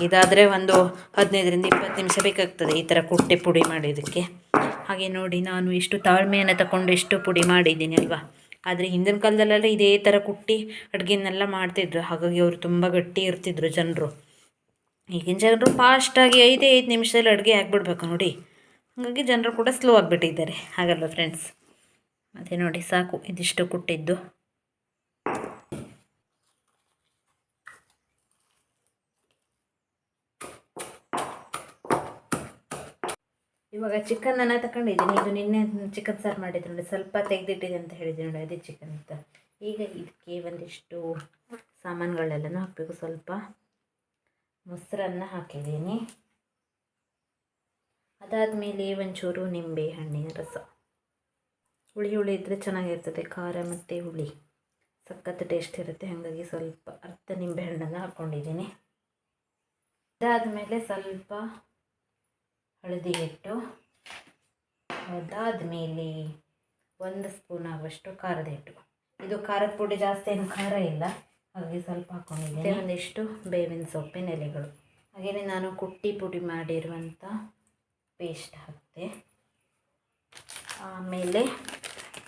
ಇದಾದರೆ ಒಂದು ಹದಿನೈದರಿಂದ ಇಪ್ಪತ್ತು ನಿಮಿಷ ಬೇಕಾಗ್ತದೆ ಈ ಥರ ಕುಟ್ಟಿ ಪುಡಿ ಮಾಡೋದಕ್ಕೆ ಹಾಗೆ ನೋಡಿ ನಾನು ಎಷ್ಟು ತಾಳ್ಮೆಯನ್ನು ತಗೊಂಡು ಎಷ್ಟು ಪುಡಿ ಮಾಡಿದ್ದೀನಿ ಅಲ್ವಾ? ಆದರೆ ಹಿಂದಿನ ಕಾಲದಲ್ಲೆಲ್ಲ ಇದೇ ಥರ ಕುಟ್ಟಿ ಅಡುಗೆನೆಲ್ಲ ಮಾಡ್ತಿದ್ರು. ಹಾಗಾಗಿ ಅವರು ತುಂಬ ಗಟ್ಟಿ ಇರ್ತಿದ್ರು ಜನರು. ಈಗಿನ ಜನರು ಫಾಸ್ಟಾಗಿ ಐದೇ ಐದು ನಿಮಿಷದಲ್ಲಿ ಅಡುಗೆ ಆಗಿಬಿಡ್ಬೇಕು ನೋಡಿ. ಹಾಗಾಗಿ ಜನರು ಕೂಡ ಸ್ಲೋ ಆಗಿಬಿಟ್ಟಿದ್ದಾರೆ. ಹಾಗಲ್ವ ಫ್ರೆಂಡ್ಸ್ ಅದೇ ನೋಡಿ ಸಾಕು, ಇದಿಷ್ಟು ಕುಟ್ಟಿದ್ದು. ಇವಾಗ ಚಿಕನನ್ನು ತಗೊಂಡಿದ್ದೀನಿ ಇದು ನಿನ್ನೆ ಚಿಕನ್ ಸಾರು ಮಾಡಿದ್ದು ನೋಡಿ. ಸ್ವಲ್ಪ ತೆಗೆದಿಟ್ಟಿದೆ ಅಂತ ಹೇಳಿದೆ ನೋಡಿ ಅದೇ ಚಿಕನ್ ಅಂತ. ಈಗ ಇದಕ್ಕೆ ಒಂದಿಷ್ಟು ಸಾಮಾನುಗಳೆಲ್ಲನೂ ಹಾಕಬೇಕು. ಸ್ವಲ್ಪ ಮೊಸರನ್ನ ಹಾಕಿದ್ದೀನಿ. ಅದಾದಮೇಲೆ ಒಂಚೂರು ನಿಂಬೆ ಹಣ್ಣಿನ ರಸ. ಹುಳಿ ಹುಳಿ ಇದ್ದರೆ ಚೆನ್ನಾಗಿರ್ತದೆ. ಖಾರ ಮತ್ತು ಹುಳಿ. ಸಖತ್ತು ಟೇಸ್ಟ್ ಇರುತ್ತೆ. ಹಾಗಾಗಿ ಸ್ವಲ್ಪ ಅರ್ಧ ನಿಂಬೆ ಹಣ್ಣನ್ನು ಹಾಕ್ಕೊಂಡಿದ್ದೀನಿ ಅದಾದಮೇಲೆ ಸ್ವಲ್ಪ ಹಳದಿ ಹಿಟ್ಟು ಅದಾದಮೇಲೆ ಒಂದು ಸ್ಪೂನ್ ಆಗುವಷ್ಟು ಖಾರದ ಹಿಟ್ಟು. ಇದು ಖಾರದ ಪುಡಿ ಜಾಸ್ತಿ ಏನು ಖಾರ ಇಲ್ಲ. ಹಾಗೆ ಸ್ವಲ್ಪ ಹಾಕೊಂಡಿದ್ದೆ ಒಂದಿಷ್ಟು ಬೇವಿನ ಸೊಪ್ಪಿನ ಎಲೆಗಳು. ಹಾಗೆಯೇ ನಾನು ಕುಟ್ಟಿ ಪುಡಿ ಮಾಡಿರುವಂಥ ಪೇಸ್ಟ್ ಹಾಕಿದೆ ಆಮೇಲೆ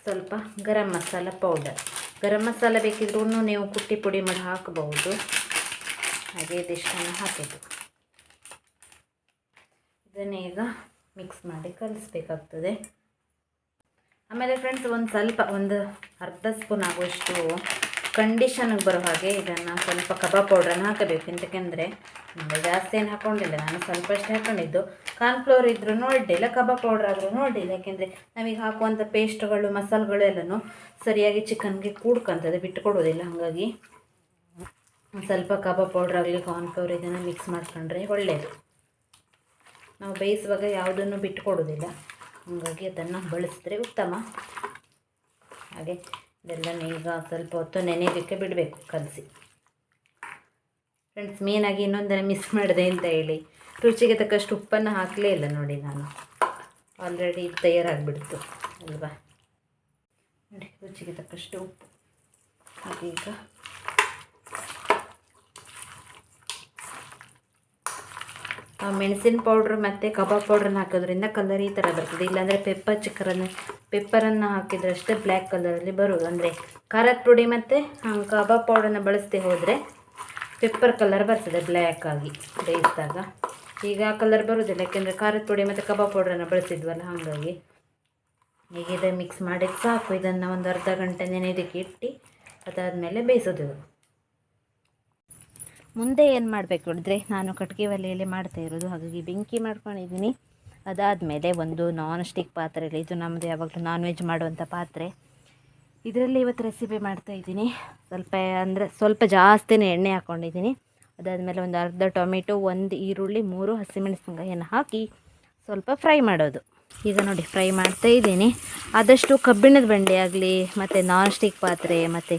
ಸ್ವಲ್ಪ ಗರಂ ಮಸಾಲ ಪೌಡರ್. ಗರಂ ಮಸಾಲ ಬೇಕಿದ್ರೂ ನೀವು ಕುಟ್ಟಿ ಪುಡಿ ಮಾಡಿ ಹಾಕಬಹುದು ಹಾಗೆ ಇದಿಷ್ಟನ್ನು ಹಾಕಿದ್ದು. ಇದನ್ನೇ ಈಗ ಮಿಕ್ಸ್ ಮಾಡಿ ಕಲಿಸ್ಬೇಕಾಗ್ತದೆ. ಆಮೇಲೆ ಫ್ರೆಂಡ್ಸ್ ಒಂದು ಸ್ವಲ್ಪ, ಒಂದು ಅರ್ಧ ಸ್ಪೂನ್ ಆಗುವಷ್ಟು ಕಂಡೀಷನಿಗೆ ಬರೋ ಹಾಗೆ ಇದನ್ನು ಸ್ವಲ್ಪ ಕಬಾಬ್ ಪೌಡ್ರನ್ನು ಹಾಕಬೇಕು. ಎಂತಕ್ಕೆಂದರೆ ಜಾಸ್ತಿ ಏನು ಹಾಕ್ಕೊಂಡಿಲ್ಲ ನಾನು ಸ್ವಲ್ಪ ಅಷ್ಟೇ ಹಾಕ್ಕೊಂಡಿದ್ದು ಕಾರ್ನ್ಫ್ಲೋರ್ ಇದ್ರೂ ಅಡ್ಡಿಲ್ಲ ಕಬಾಬ್ ಪೌಡ್ರ್ ಆದರೂ ಅಡ್ಡಿಲ್ಲ ಯಾಕೆಂದರೆ ನಾವೀಗ ಹಾಕುವಂಥ ಪೇಸ್ಟ್ಗಳು ಮಸಾಲೆಗಳು ಎಲ್ಲನೂ ಸರಿಯಾಗಿ ಚಿಕನ್ಗೆ ಕೂಡ್ಕೊಂತದೆ ಬಿಟ್ಟುಕೊಡೋದಿಲ್ಲ ಹಾಗಾಗಿ ಸ್ವಲ್ಪ ಕಬಾಬ್ ಪೌಡ್ರ್ ಆಗಲಿ ಕಾರ್ನ್ಫ್ಲೋರ್ ಇದನ್ನು ಮಿಕ್ಸ್ ಮಾಡ್ಕೊಂಡ್ರೆ ಒಳ್ಳೆಯದು ನಾವು ಬೇಯಿಸುವಾಗ ಯಾವುದನ್ನು ಬಿಟ್ಟುಕೊಡೋದಿಲ್ಲ ಹಾಗಾಗಿ ಅದನ್ನು ಬಳಸಿದ್ರೆ ಉತ್ತಮ. ಹಾಗೆ ಇದೆಲ್ಲ ಈಗ ಸ್ವಲ್ಪ ಹೊತ್ತು ನೆನೆಯೋದಕ್ಕೆ ಬಿಡಬೇಕು, ಕಲಸಿ. ಫ್ರೆಂಡ್ಸ್ ಮೇನಾಗಿ ಇನ್ನೊಂದನ್ನು ಮಿಸ್ ಮಾಡಿದೆ ಅಂತ ಹೇಳಿ. ರುಚಿಗೆ ತಕ್ಕಷ್ಟು ಉಪ್ಪನ್ನು ಹಾಕಲೇ ಇಲ್ಲ ನೋಡಿ ನಾನು. ಆಲ್ರೆಡಿ ತಯಾರಾಗಿಬಿಡ್ತು, ಅಲ್ವಾ? ನೋಡಿ, ರುಚಿಗೆ ತಕ್ಕಷ್ಟು ಉಪ್ಪು. ಹಾಗೆ ಈಗ ಮೆಣಸಿನ ಪೌಡ್ರ್ ಮತ್ತು ಕಬಾಬ್ ಪೌಡ್ರನ್ನ ಹಾಕೋದ್ರಿಂದ ಕಲರ್ ಈ ಥರ ಬರ್ತದೆ. ಇಲ್ಲಾಂದರೆ ಪೆಪ್ಪರ್ ಚಿಕ್ಕರನ್ನು ಪೆಪ್ಪರನ್ನು ಹಾಕಿದ್ರಷ್ಟೇ ಬ್ಲ್ಯಾಕ್ ಕಲರಲ್ಲಿ ಬರೋದು. ಅಂದರೆ ಖಾರದ ಪುಡಿ ಮತ್ತು ಕಬಾಬ್ ಪೌಡ್ರನ್ನ ಬಳಸದೆ ಹೋದರೆ ಪೆಪ್ಪರ್ ಕಲರ್ ಬರ್ತದೆ ಬ್ಲ್ಯಾಕ್ ಆಗಿ ಬೇಯಿಸಿದಾಗ. ಈಗ ಕಲರ್ ಬರೋದಿಲ್ಲ. ಯಾಕೆಂದರೆ ಖಾರದ ಪುಡಿ ಮತ್ತು ಕಬಾಬ್ ಪೌಡ್ರನ್ನು ಬಳಸಿದ್ವಲ್ಲ, ಹಾಗಾಗಿ ಈಗ ಇದು ಮಿಕ್ಸ್ ಮಾಡಿದ್ದು ಸಾಕು. ಇದನ್ನು ಒಂದು ಅರ್ಧ ಗಂಟೆ ನೆನೆಯೋದಕ್ಕೆ ಇಟ್ಟು ಅದಾದಮೇಲೆ ಬೇಯಿಸೋದು. ಮುಂದೆ ಏನು ಮಾಡಬೇಕು ಹೇಳಿದ್ರೆ ನಾನು ಕಟ್ಟಿಗೆ ಒಲೆಯಲ್ಲಿ ಮಾಡ್ತಾ ಇರೋದು, ಹಾಗಾಗಿ ಬೆಂಕಿ ಮಾಡ್ಕೊಂಡಿದ್ದೀನಿ. ಅದಾದಮೇಲೆ ಒಂದು ನಾನ್ ಸ್ಟಿಕ್ ಪಾತ್ರೆಯಲ್ಲಿ, ಇದು ನಮ್ಮದು ಯಾವಾಗಲೂ ನಾನ್ ವೆಜ್ ಮಾಡುವಂಥ ಪಾತ್ರೆ. ಇದರಲ್ಲಿ ಇವತ್ತು ರೆಸಿಪಿ ಮಾಡ್ತಾ ಇದ್ದೀನಿ. ಸ್ವಲ್ಪ ಅಂದರೆ ಸ್ವಲ್ಪ ಜಾಸ್ತಿನೇ ಎಣ್ಣೆ ಹಾಕ್ಕೊಂಡಿದ್ದೀನಿ ಅದಾದಮೇಲೆ ಒಂದು ಅರ್ಧ ಟೊಮೆಟೊ, ಒಂದು ಈರುಳ್ಳಿ, ಮೂರು ಹಸಿಮೆಣಸಿನಕಾಯಿಯನ್ನು ಹಾಕಿ ಸ್ವಲ್ಪ ಫ್ರೈ ಮಾಡೋದು. ಈಗ ನೋಡಿ ಫ್ರೈ ಮಾಡ್ತಾ ಇದ್ದೀನಿ. ಆದಷ್ಟು ಕಬ್ಬಿಣದ ಬಂಡೆ ಆಗಲಿ, ಮತ್ತು ನಾನ್ ಸ್ಟಿಕ್ ಪಾತ್ರೆ, ಮತ್ತು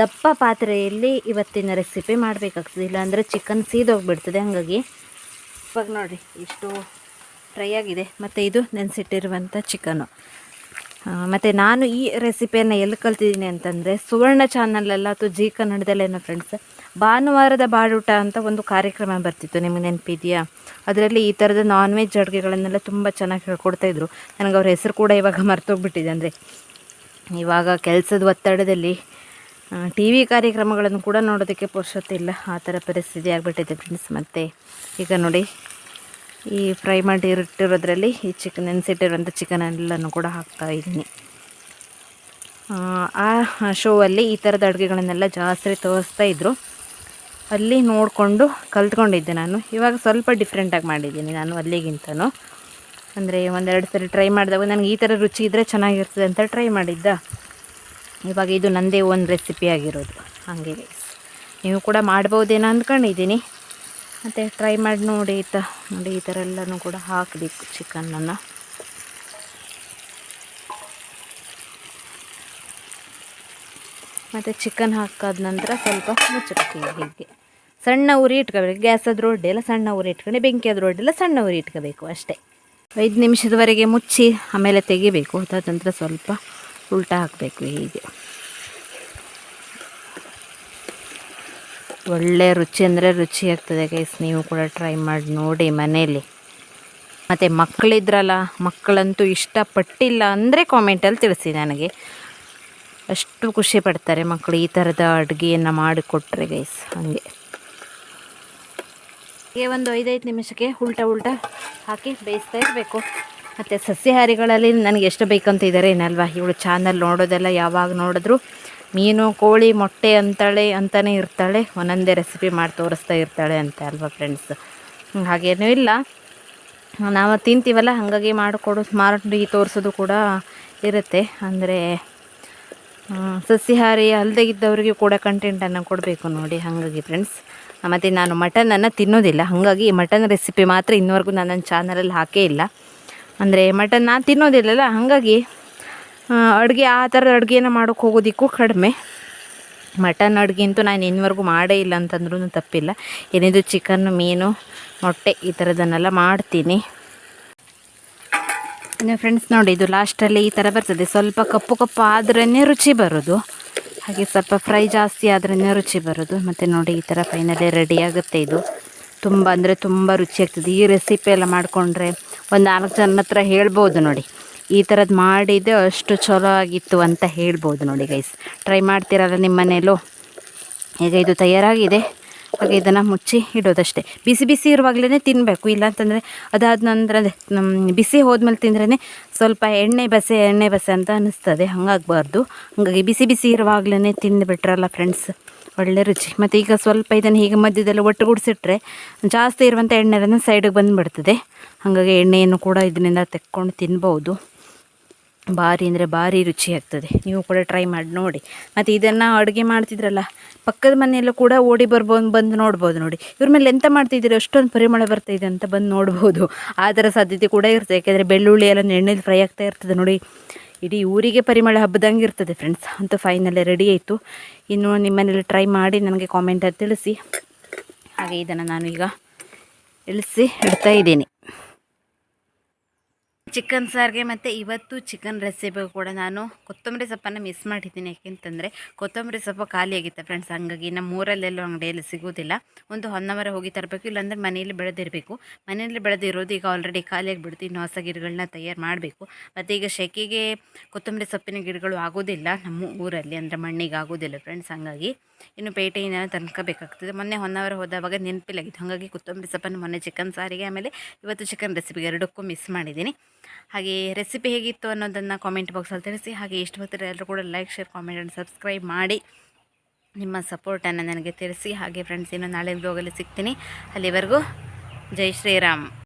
ದಪ್ಪ ಪಾತ್ರೆಯಲ್ಲಿ ಇವತ್ತಿನ ರೆಸಿಪಿ ಮಾಡಬೇಕಾಗ್ತದೆ. ಇಲ್ಲಾಂದರೆ ಚಿಕನ್ ಸೀದೋಗಿಬಿಡ್ತದೆ ಹಾಗಾಗಿ. ಇವಾಗ ನೋಡಿ, ಇಷ್ಟು ಫ್ರೈ ಆಗಿದೆ. ಮತ್ತು ಇದು ನೆನೆಸಿಟ್ಟಿರುವಂಥ ಚಿಕನು ಮತ್ತು ನಾನು ಈ ರೆಸಿಪಿಯನ್ನು ಎಲ್ಲಿ ಕಲ್ತಿದ್ದೀನಿ ಅಂತಂದರೆ ಸುವರ್ಣ ಚಾನಲಲ್ಲ ಅಥವಾ ಜಿ ಕನ್ನಡದಲ್ಲೇನೋ ಫ್ರೆಂಡ್ಸ್ ಭಾನುವಾರದ ಬಾಡೂಟ ಅಂತ ಒಂದು ಕಾರ್ಯಕ್ರಮ ಬರ್ತಿತ್ತು ನಿಮಗೆ ನೆನಪಿದೆಯಾ? ಅದರಲ್ಲಿ ಈ ಥರದ ನಾನ್ ವೆಜ್ ಅಡುಗೆಗಳನ್ನೆಲ್ಲ ತುಂಬ ಚೆನ್ನಾಗಿ ಹೇಳ್ಕೊಡ್ತಾಯಿದ್ರು ನನಗೆ ಅವ್ರ ಹೆಸರು ಕೂಡ ಇವಾಗ ಮರ್ತೋಗ್ಬಿಟ್ಟಿದೆ. ಅಂದರೆ ಇವಾಗ ಕೆಲಸದ ಒತ್ತಡದಲ್ಲಿ ಟಿ ವಿ ಕಾರ್ಯಕ್ರಮಗಳನ್ನು ಕೂಡ ನೋಡೋದಕ್ಕೆ ಪುರುಷತ್ತಿಲ್ಲ ಆ ಥರ ಪರಿಸ್ಥಿತಿ ಆಗಿಬಿಟ್ಟಿದೆ ಫ್ರೆಂಡ್ಸ್ ಮತ್ತು ಈಗ ನೋಡಿ, ಈ ಫ್ರೈ ಮಾಡಿ ಇಟ್ಟಿರೋದ್ರಲ್ಲಿ ಈ ಚಿಕನ್ ನೆನೆಸಿಟ್ಟಿರುವಂಥ ಚಿಕನ್ ಎಲ್ಲನೂ ಕೂಡ ಹಾಕ್ತಾ ಇದ್ದೀನಿ. ಆ ಶೋವಲ್ಲಿ ಈ ಥರದ ಅಡುಗೆಗಳನ್ನೆಲ್ಲ ಜಾಸ್ತಿ ತೋರಿಸ್ತಾ ಇದ್ದರು ಅಲ್ಲಿ ನೋಡಿಕೊಂಡು ಕಲ್ತ್ಕೊಂಡಿದ್ದೆ ನಾನು. ಇವಾಗ ಸ್ವಲ್ಪ ಡಿಫ್ರೆಂಟಾಗಿ ಮಾಡಿದ್ದೀನಿ ನಾನು ಅಲ್ಲಿಗಿಂತನೂ. ಅಂದರೆ ಒಂದೆರಡು ಸರಿ ಟ್ರೈ ಮಾಡಿದಾಗ ನನಗೆ ಈ ಥರ ರುಚಿ ಇದ್ದರೆ ಚೆನ್ನಾಗಿರ್ತದೆ ಅಂತ ಟ್ರೈ ಮಾಡಿದ್ದ. ಇವಾಗ ಇದು ನಂದೇ ಒಂದು ರೆಸಿಪಿ ಆಗಿರೋದು. ಹಾಗೆ ನೀವು ಕೂಡ ಮಾಡ್ಬೋದೇನೋ ಅಂದ್ಕೊಂಡಿದ್ದೀನಿ. ಮತ್ತು ಟ್ರೈ ಮಾಡಿ ನೋಡಿ ಆಯಿತಾ ನೋಡಿ ಈ ಥರ ಎಲ್ಲನೂ ಕೂಡ ಹಾಕಬೇಕು ಚಿಕನನ್ನು ಮತ್ತು ಚಿಕನ್ ಹಾಕಾದ ನಂತರ ಸ್ವಲ್ಪ ಮುಚ್ಚುತ್ತೀವಿ ಹೀಗೆ. ಸಣ್ಣ ಉರಿ ಇಟ್ಕೋಬೇಕು. ಗ್ಯಾಸ್ ಆದ್ರೂ ಒಡ್ಡೆಲ್ಲ ಸಣ್ಣ ಉರಿ ಇಟ್ಕೊಂಡು ಬೆಂಕಿ ಆದ್ರೂ ಒಡ್ಡೆಲ್ಲ ಸಣ್ಣ ಉರಿ ಇಟ್ಕೋಬೇಕು ಅಷ್ಟೇ. ಐದು ನಿಮಿಷದವರೆಗೆ ಮುಚ್ಚಿ ಆಮೇಲೆ ತೆಗಿಬೇಕು. ತದನಂತರ ಸ್ವಲ್ಪ ಉಲ್ಟಾ ಹಾಕಬೇಕು ಹೀಗೆ. ಒಳ್ಳೆ ರುಚಿ ಅಂದರೆ ರುಚಿ ಆಗ್ತದೆ ಗೈಸ್ ನೀವು ಕೂಡ ಟ್ರೈ ಮಾಡಿ ನೋಡಿ ಮನೇಲಿ. ಮತ್ತು ಮಕ್ಕಳಿದ್ರಲ್ಲ ಮಕ್ಕಳಂತೂ ಇಷ್ಟಪಟ್ಟಿಲ್ಲ ಅಂದರೆ ಕಾಮೆಂಟಲ್ಲಿ ತಿಳಿಸಿ ನನಗೆ. ಅಷ್ಟು ಖುಷಿ ಪಡ್ತಾರೆ ಮಕ್ಕಳು ಈ ಥರದ ಅಡುಗೆಯನ್ನು ಮಾಡಿಕೊಟ್ರೆ ಗೈಸ್ ಹಾಗೆ ಹೀಗೆ. ಒಂದು ಐದೈದು ನಿಮಿಷಕ್ಕೆ ಉಲ್ಟ ಉಲ್ಟ ಹಾಕಿ ಬೇಯಿಸ್ತಾ ಇರಬೇಕು. ಮತ್ತು ಸಸ್ಯಾಹಾರಿಗಳಲ್ಲಿ ನನಗೆ ಎಷ್ಟು ಬೇಕಂತ ಇದ್ದಾರೆ ಏನಲ್ವಾ? ಇವಳು ಚಾನಲ್ ನೋಡೋದೆಲ್ಲ ಯಾವಾಗ ನೋಡಿದ್ರು ಮೀನು, ಕೋಳಿ, ಮೊಟ್ಟೆ ಅಂತಾಳೆ ಅಂತಲೇ ಇರ್ತಾಳೆ. ಒಂದೊಂದೇ ರೆಸಿಪಿ ಮಾಡಿ ತೋರಿಸ್ತಾ ಇರ್ತಾಳೆ ಅಂತ ಅಲ್ವಾ ಫ್ರೆಂಡ್ಸ್ ಹಾಗೇನೂ ಇಲ್ಲ. ನಾವು ತಿಂತೀವಲ್ಲ, ಹಾಗಾಗಿ ಮಾಡಿಕೊಡು, ಮಾಡಿ ತೋರಿಸೋದು ಕೂಡ ಇರುತ್ತೆ. ಅಂದರೆ ಸಸ್ಯಾಹಾರಿ ಅಲ್ಲದೆ ಇದ್ದವರಿಗೆ ಕೂಡ ಕಂಟೆಂಟನ್ನು ಕೊಡಬೇಕು ನೋಡಿ, ಹಾಗಾಗಿ ಫ್ರೆಂಡ್ಸ್ ಮತ್ತು ನಾನು ಮಟನನ್ನು ತಿನ್ನೋದಿಲ್ಲ. ಹಾಗಾಗಿ ಮಟನ್ ರೆಸಿಪಿ ಮಾತ್ರ ಇನ್ನುವರೆಗೂ ನಾನು ನನ್ನ ಚಾನಲಲ್ಲಿ ಹಾಕೇ ಇಲ್ಲ. ಅಂದರೆ ಮಟನ್ ನಾನು ತಿನ್ನೋದಿಲ್ಲಲ್ಲ, ಹಾಗಾಗಿ ಅಡುಗೆ, ಆ ಥರದ ಅಡುಗೆನ ಮಾಡೋಕ್ಕೆ ಹೋಗೋದಿಕ್ಕೂ ಕಡಿಮೆ. ಮಟನ್ ಅಡುಗೆ ಅಂತೂ ನಾನು ಇನ್ನುವರೆಗೂ ಮಾಡೇ ಇಲ್ಲ ಅಂತಂದ್ರೂ ತಪ್ಪಿಲ್ಲ. ಏನಿದು ಚಿಕನ್ನು ಮೀನು, ಮೊಟ್ಟೆ ಈ ಥರದನ್ನೆಲ್ಲ ಮಾಡ್ತೀನಿ. ಇನ್ನು ಫ್ರೆಂಡ್ಸ್ ನೋಡಿ, ಇದು ಲಾಸ್ಟಲ್ಲಿ ಈ ಥರ ಬರ್ತದೆ. ಸ್ವಲ್ಪ ಕಪ್ಪು ಕಪ್ಪು ಆದ್ರೇ ರುಚಿ ಬರೋದು. ಹಾಗೆ ಸ್ವಲ್ಪ ಫ್ರೈ ಜಾಸ್ತಿ ಆದ್ರೆ ರುಚಿ ಬರೋದು. ಮತ್ತು ನೋಡಿ ಈ ಥರ ಫೈನಲಿ ರೆಡಿ ಆಗುತ್ತೆ ಇದು. ತುಂಬ ಅಂದರೆ ತುಂಬ ರುಚಿ ಆಗ್ತದೆ. ಈ ರೆಸಿಪಿ ಎಲ್ಲ ಮಾಡಿಕೊಂಡ್ರೆ ಒಂದು ನಾಲ್ಕು ಜನ ಹತ್ರ ಹೇಳ್ಬೋದು ನೋಡಿ. ಈ ಥರದ್ದು ಮಾಡಿದ್ದೆ ಅಷ್ಟು ಚಲೋ ಆಗಿತ್ತು ಅಂತ ಹೇಳ್ಬೋದು ನೋಡಿ ಗೈಸ್ ಟ್ರೈ ಮಾಡ್ತೀರಲ್ಲ ನಿಮ್ಮ ಮನೇಲೂ ಈಗ ಇದು ತಯಾರಾಗಿದೆ. ಹಾಗೆ ಇದನ್ನು ಮುಚ್ಚಿ ಇಡೋದಷ್ಟೇ. ಬಿಸಿ ಬಿಸಿ ಇರುವಾಗಲೇ ತಿನ್ನಬೇಕು ಇಲ್ಲಾಂತಂದರೆ ಅದಾದ ನಂತರ ಬಿಸಿ ಹೋದ್ಮೇಲೆ ತಿಂದ್ರೇ ಸ್ವಲ್ಪ ಎಣ್ಣೆ ಬಸೆ ಎಣ್ಣೆ ಬಸೆ ಅಂತ ಅನ್ನಿಸ್ತದೆ ಹಾಗಾಗಬಾರ್ದು. ಹಾಗಾಗಿ ಬಿಸಿ ಬಿಸಿ ಇರುವಾಗಲೇ ತಿಂದುಬಿಟ್ರಲ್ಲ ಫ್ರೆಂಡ್ಸ್, ಒಳ್ಳೆ ರುಚಿ. ಮತ್ತು ಈಗ ಸ್ವಲ್ಪ ಇದನ್ನು ಹೀಗೆ ಮಧ್ಯದಲ್ಲಿ ಒಟ್ಟುಗೂಡಿಸಿಟ್ರೆ ಜಾಸ್ತಿ ಇರುವಂಥ ಎಣ್ಣೆ ಸೈಡಿಗೆ ಬಂದುಬಿಡ್ತದೆ. ಹಾಗಾಗಿ ಎಣ್ಣೆಯನ್ನು ಕೂಡ ಇದರಿಂದ ತೆಕ್ಕೊಂಡು ತಿನ್ಬೋದು. ಭಾರಿ ಅಂದರೆ ಭಾರಿ ರುಚಿ ಆಗ್ತದೆ. ನೀವು ಕೂಡ ಟ್ರೈ ಮಾಡಿ ನೋಡಿ. ಮತ್ತು ಇದನ್ನು ಅಡುಗೆ ಮಾಡ್ತಿದ್ರಲ್ಲ, ಪಕ್ಕದ ಮನೆಯಲ್ಲೂ ಕೂಡ ಓಡಿ ಬರ್ಬೋದು, ಬಂದು ನೋಡ್ಬೋದು ನೋಡಿ. ಇವ್ರ ಮೇಲೆ ಎಂತ ಮಾಡ್ತಿದ್ದೀರಿ ಅಷ್ಟೊಂದು ಪರಿಮಳ ಬರ್ತಾಯಿದೆ ಅಂತ ಬಂದು ನೋಡ್ಬೋದು. ಆ ಥರ ಸಾಧ್ಯತೆ ಕೂಡ ಇರ್ತದೆ. ಯಾಕೆಂದರೆ ಬೆಳ್ಳುಳ್ಳಿ ಎಲ್ಲ ಎಣ್ಣೆಲಿ ಫ್ರೈ ಆಗ್ತಾ ಇರ್ತದೆ ನೋಡಿ. ಇಡೀ ಊರಿಗೆ ಪರಿಮಳ ಹಬ್ಬದಂಗೆ ಇರ್ತದೆ ಫ್ರೆಂಡ್ಸ್ ಅಂತೂ ಫೈನಲ್ಲೇ ರೆಡಿ ಆಯಿತು. ಇನ್ನು ನಿಮ್ಮ ಮನೇಲಿ ಟ್ರೈ ಮಾಡಿ ನನಗೆ ಕಾಮೆಂಟಲ್ಲಿ ತಿಳಿಸಿ. ಹಾಗೆ ಇದನ್ನು ನಾನು ಈಗ ಇಳಿಸಿ ಇಡ್ತಾ ಇದ್ದೀನಿ. ಚಿಕನ್ ಸಾರಿಗೆ ಮತ್ತು ಇವತ್ತು ಚಿಕನ್ ರೆಸಿಪಿ ಕೂಡ ನಾನು ಕೊತ್ತಂಬರಿ ಸೊಪ್ಪನ್ನು ಮಿಸ್ ಮಾಡಿದ್ದೀನಿ. ಯಾಕೆಂತಂದರೆ ಕೊತ್ತಂಬರಿ ಸೊಪ್ಪು ಖಾಲಿಯಾಗಿತ್ತು ಫ್ರೆಂಡ್ಸ್ ಹಂಗಾಗಿ ನಮ್ಮ ಊರಲ್ಲೆಲ್ಲೋ ಅಂಗಡಿಯಲ್ಲಿ ಸಿಗೋದಿಲ್ಲ. ಒಂದು ಒನ್ ಅವರ್ ಹೋಗಿ ತರಬೇಕು, ಇಲ್ಲಾಂದರೆ ಮನೆಯಲ್ಲಿ ಬೆಳೆದಿರಬೇಕು. ಮನೆಯಲ್ಲಿ ಬೆಳೆದಿರೋದು ಈಗ ಆಲ್ರೆಡಿ ಖಾಲಿಯಾಗಿಬಿಡ್ತು ಇನ್ನು ಹೊಸ ಗಿಡಗಳನ್ನ ತಯಾರು ಮಾಡಬೇಕು. ಮತ್ತು ಈಗ ಶೆಕೆಗೆ ಕೊತ್ತಂಬರಿ ಸೊಪ್ಪಿನ ಗಿಡಗಳು ಆಗೋದಿಲ್ಲ ನಮ್ಮ ಊರಲ್ಲಿ, ಅಂದರೆ ಮಣ್ಣಿಗೆ ಆಗೋದಿಲ್ಲ ಫ್ರೆಂಡ್ಸ್ ಹಾಗಾಗಿ ಇನ್ನು ಪೇಟೆಯಿಂದ ತನ್ಕೋಬೇಕಾಗ್ತದೆ ಮೊನ್ನೆ ಒನ್ ಅವರ್ ಹೋದವಾಗ ನೆನಪಿಲ್ಲಾಗಿತ್ತು ಹಾಗಾಗಿ ಕೊತ್ತಂಬರಿ ಸೊಪ್ಪನ್ನು ಮೊನ್ನೆ ಚಿಕನ್ ಸಾರಿಗೆ, ಆಮೇಲೆ ಇವತ್ತು ಚಿಕನ್ ರೆಸಿಪಿಗೆ ಎರಡಕ್ಕೂ ಮಿಸ್ ಮಾಡಿದ್ದೀನಿ. ಹಾಗೆ ರೆಸಿಪಿ ಹೇಗಿತ್ತು ಅನ್ನೋದನ್ನು ಕಾಮೆಂಟ್ ಬಾಕ್ಸಲ್ಲಿ ತಿಳಿಸಿ, ಹಾಗೆ ಇಷ್ಟು ಹೊತ್ತಿರ ಎಲ್ಲರೂ ಕೂಡ like share comment and subscribe ಮಾಡಿ. ನಿಮ್ಮ ಸಪೋರ್ಟನ್ನು ನನಗೆ ತಿಳಿಸಿ. ಹಾಗೆ ಫ್ರೆಂಡ್ಸ್ ಇನ್ನು ನಾಳೆ ಬ್ಲಾಗಲ್ಲಿ ಸಿಗ್ತೀನಿ. ಅಲ್ಲಿವರೆಗೂ ಜೈ ಶ್ರೀರಾಮ್.